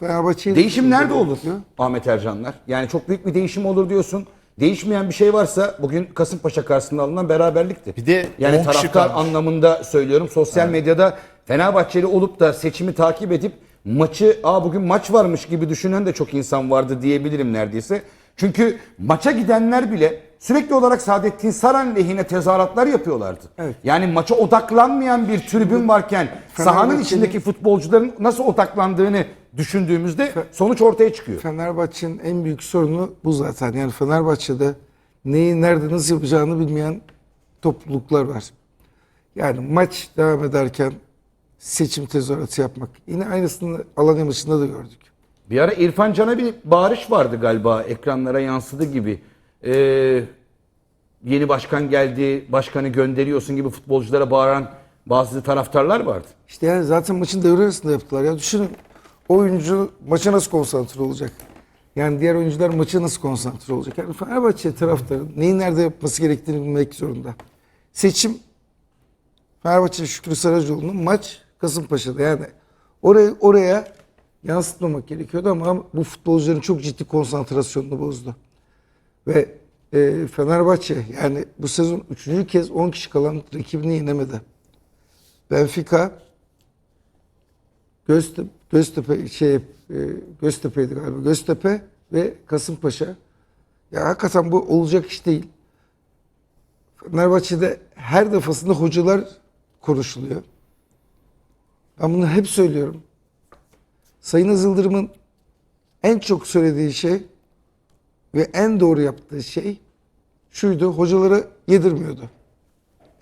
Fenerbahçe'yi Değişim nerede olur. Ahmet Ercanlar? Yani çok büyük bir değişim olur diyorsun. Değişmeyen bir şey varsa bugün Kasımpaşa karşısında alınan beraberlikti. Bir de yani 10 kişi taraftar kalmış. anlamında söylüyorum. Sosyal medyada Fenerbahçeli olup da seçimi takip edip maçı aa bugün maç varmış gibi düşünen de çok insan vardı diyebilirim neredeyse. Çünkü maça gidenler bile sürekli olarak Saadettin Saran lehine tezahüratlar yapıyorlardı. Evet. Yani maça odaklanmayan bir tribün varken sahanın içindeki futbolcuların nasıl odaklandığını düşündüğümüzde sonuç ortaya çıkıyor. Fenerbahçe'nin en büyük sorunu bu zaten. Yani Fenerbahçe'de neyi nerede nasıl yapacağını bilmeyen topluluklar var. Yani maç devam ederken seçim tezahüratı yapmak. Yine aynısını Alanya maçında da gördük. Bir ara İrfan Can'a bir bağırış vardı galiba ekranlara yansıdı gibi. Ee, yeni başkan geldi, başkanı gönderiyorsun gibi futbolculara bağıran bazı taraftarlar vardı. İşte yani zaten maçın devre arasında yaptılar. Ya düşünün oyuncu maça nasıl konsantre olacak? Yani diğer oyuncular maça nasıl konsantre olacak? Yani Fenerbahçe taraftarı neyi nerede yapması gerektiğini bilmek zorunda. Seçim Fenerbahçe Şükrü Saracoğlu'nun maç Kasımpaşa'da. Yani oraya, oraya yansıtmamak gerekiyordu ama bu futbolcuların çok ciddi konsantrasyonunu bozdu. Ve e, Fenerbahçe yani bu sezon üçüncü kez 10 kişi kalan rakibini yenemedi. Benfica Göztepe, Göztepe şey e, Göztepe'ydi galiba. Göztepe ve Kasımpaşa. Ya hakikaten bu olacak iş değil. Fenerbahçe'de her defasında hocalar konuşuluyor. Ben bunu hep söylüyorum. Sayın Azıldırım'ın en çok söylediği şey ve en doğru yaptığı şey şuydu. Hocalara yedirmiyordu.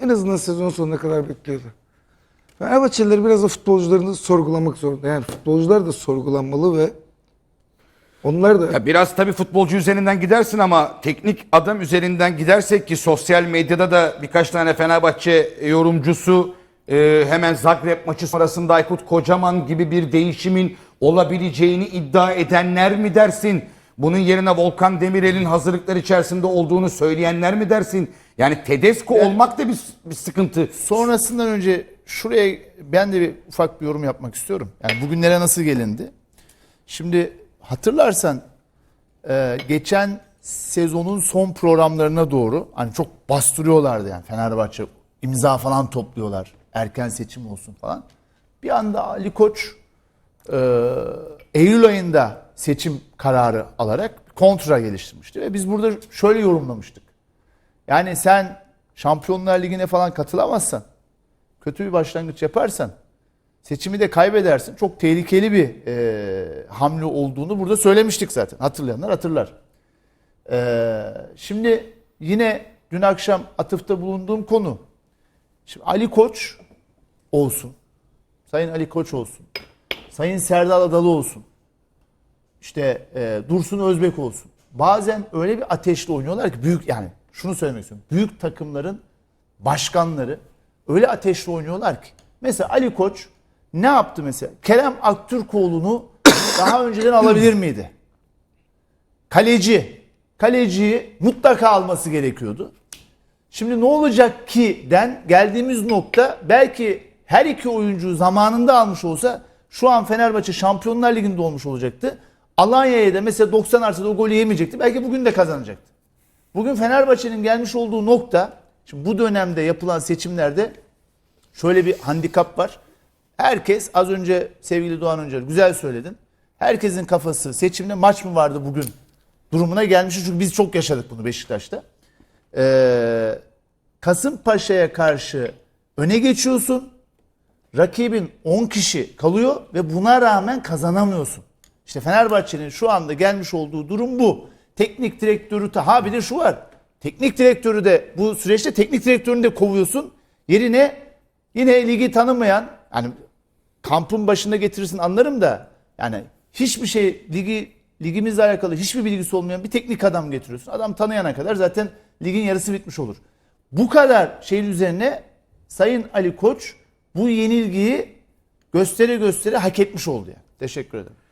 En azından sezon sonuna kadar bekliyordu. Fenerbahçeliler biraz da futbolcularını sorgulamak zorunda. Yani futbolcular da sorgulanmalı ve onlar da Ya biraz tabii futbolcu üzerinden gidersin ama teknik adam üzerinden gidersek ki sosyal medyada da birkaç tane Fenerbahçe yorumcusu e, hemen Zagreb maçı sonrasında Aykut Kocaman gibi bir değişimin olabileceğini iddia edenler mi dersin? Bunun yerine Volkan Demirel'in hazırlıklar içerisinde olduğunu söyleyenler mi dersin? Yani Tedesco olmak da bir, bir sıkıntı. Sonrasından önce şuraya ben de bir ufak bir yorum yapmak istiyorum. Yani bugünlere nasıl gelindi? Şimdi hatırlarsan e, geçen sezonun son programlarına doğru hani çok bastırıyorlardı yani Fenerbahçe imza falan topluyorlar. Erken seçim olsun falan. Bir anda Ali Koç Eylül ayında seçim kararı alarak kontra geliştirmişti. Ve biz burada şöyle yorumlamıştık. Yani sen Şampiyonlar Ligi'ne falan katılamazsan, kötü bir başlangıç yaparsan, seçimi de kaybedersin. Çok tehlikeli bir e, hamle olduğunu burada söylemiştik zaten. Hatırlayanlar hatırlar. E, şimdi yine dün akşam atıfta bulunduğum konu. Şimdi Ali Koç olsun. Sayın Ali Koç olsun. Sayın Serdal Adalı olsun. İşte e, Dursun Özbek olsun. Bazen öyle bir ateşle oynuyorlar ki büyük yani şunu söylemek istiyorum. Büyük takımların başkanları öyle ateşle oynuyorlar ki. Mesela Ali Koç ne yaptı mesela? Kerem Aktürkoğlu'nu daha önceden alabilir miydi? Kaleci. Kaleciyi mutlaka alması gerekiyordu. Şimdi ne olacak ki den geldiğimiz nokta belki her iki oyuncu zamanında almış olsa şu an Fenerbahçe Şampiyonlar Ligi'nde olmuş olacaktı. Alanya'ya da mesela 90 artıda o golü yemeyecekti. Belki bugün de kazanacaktı. Bugün Fenerbahçe'nin gelmiş olduğu nokta şimdi bu dönemde yapılan seçimlerde şöyle bir handikap var. Herkes az önce sevgili Doğan Öncel güzel söyledin. Herkesin kafası seçimde maç mı vardı bugün durumuna gelmiş. Çünkü biz çok yaşadık bunu Beşiktaş'ta. Ee, Kasımpaşa'ya karşı öne geçiyorsun. Rakibin 10 kişi kalıyor ve buna rağmen kazanamıyorsun. İşte Fenerbahçe'nin şu anda gelmiş olduğu durum bu. Teknik direktörü ha bir de şu var. Teknik direktörü de bu süreçte teknik direktörünü de kovuyorsun. Yerine yine ligi tanımayan hani kampın başında getirirsin anlarım da yani hiçbir şey ligi ligimizle alakalı hiçbir bilgisi olmayan bir teknik adam getiriyorsun. Adam tanıyana kadar zaten ligin yarısı bitmiş olur. Bu kadar şeyin üzerine Sayın Ali Koç bu yenilgiyi göstere göstere hak etmiş oldu yani. Teşekkür ederim.